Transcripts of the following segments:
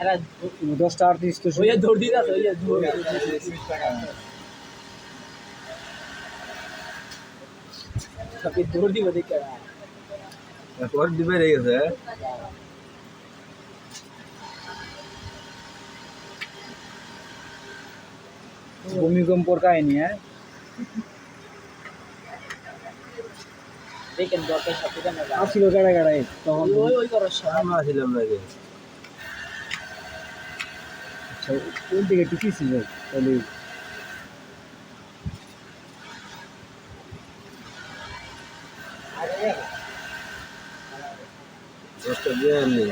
এরা দশটা আটত্রিশ তো ওই যে দৌড় দিতে আছে ওই যে দৌড় সবকে দৌড় দিব দেখে পর দিবে রে গেছে ভূমিকম্পর কাহিনী হ্যাঁ দেখেন দরকার না আসছিল গাড়া গাড়াই তখন? ওই আমরা আচ্ছা কোন দিকে তাহলে দিয়ে আনলি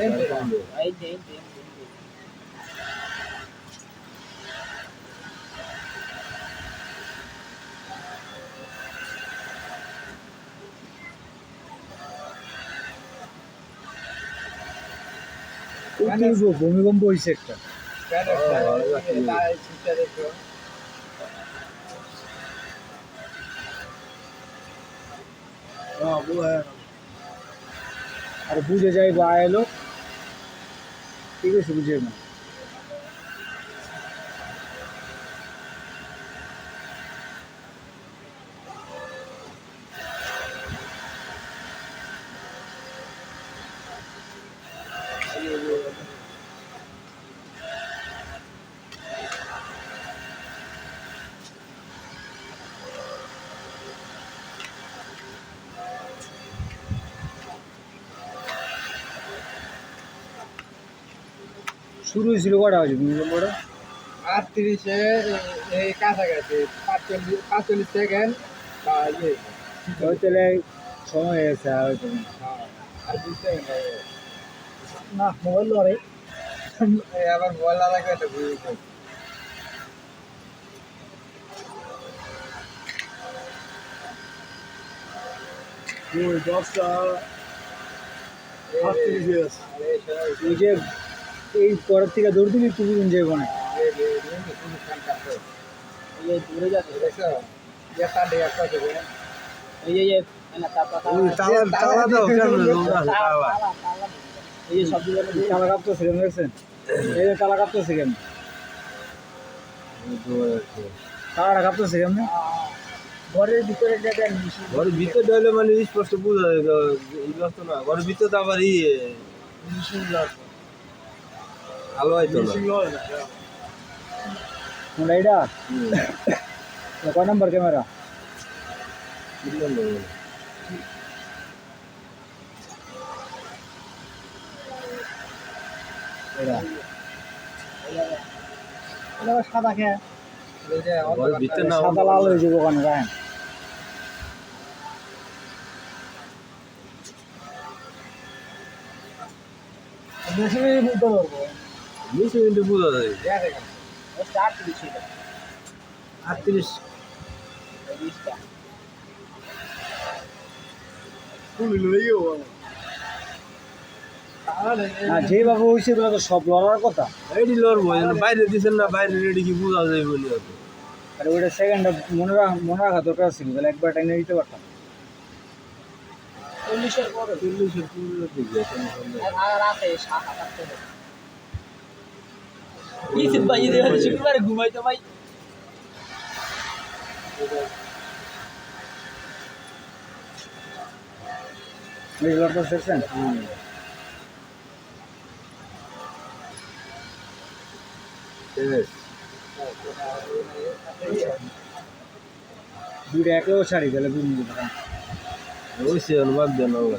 ভূমিকম্প হয়েছে একটা। আর বুঝে যাই বা এলো ঠিক আছে বুঝে না শুরু হয়েছিল কটা হয়েছে ভূমিকম্পটা আটত্রিশে এই কাছাকাছি পাঁচচল্লিশ পাঁচচল্লিশ সেকেন্ড বা ইয়ে। তাহলে সময় হয়ে গেছে আর না। হ্যাঁ, আর দুই সেকেন্ড না মোবাইল আবার বলা লাগবে একটা দশটা আরে এই পরের থেকে দৌড় দিলি তুমি যাব না। এই যে দৌড়ে যাচ্ছে এই যে এই যে, না, তারপর তালা- কাঁপতেছে তালাটা কাঁপতেছে কেমন? ঘরের ভিতরে ঘরের ভিতরে মানে স্পষ্ট বোঝা যায় তো, এই ব্যস্ত না ঘরের ভিতরে তো আবার ইয়ে। আলো হয়তো না। কোনটা এটা। কয় নাম্বার ক্যামেরা? সাদা খেয়ে সাদা লাল হয়ে যাব ওখানে রাখেন বেশি বেশি বুঝতে পারব নিচে কিন্তু বোঝা যায় আটত্রিশ যেভাবে হয়েছে এগুলো তো সব লড়ার কথা। এটি লড়বো বাইরে দিচ্ছেন না বাইরে রেডি কি বোঝা যায় বলি আর ওইটা সেকেন্ডটা মনে রাখা মনে রাখা দরকার ছিল তাহলে একবার টাইমে দিতে পারতাম। চল্লিশের পরে। চল্লিশের পুরো। আর রাতে সাত আটটা ইসিন ভাই ঈদের শুক্রবারে ঘুমাইতো ভাই লড়তে দেখছেন। দুইটা একেও ছাড়ি তাহলে বুঝে যেতে ওই সে অনুবাদ দেন আমরা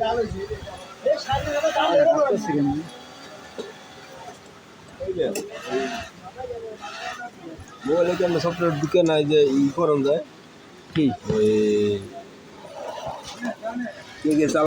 টাকা কি? আমরা মোবাইলে সফটওয়্যার ঢুকে নাই যে ই করন যায় কি ওই কে কে